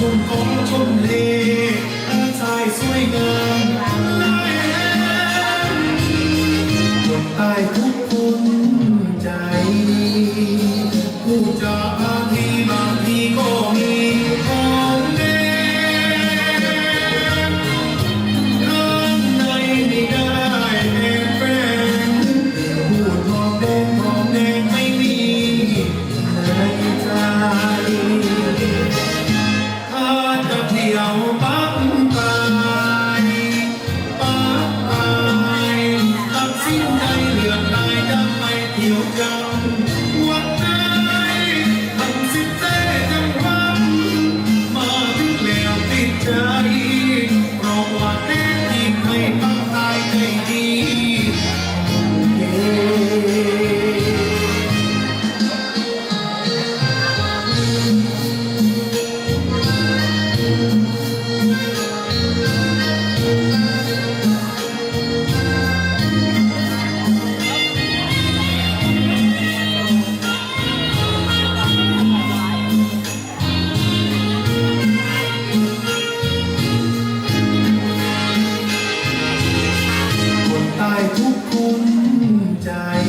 ชมของชมเลน้ำชายสวยงามคนใต้ทุกคนใจ die.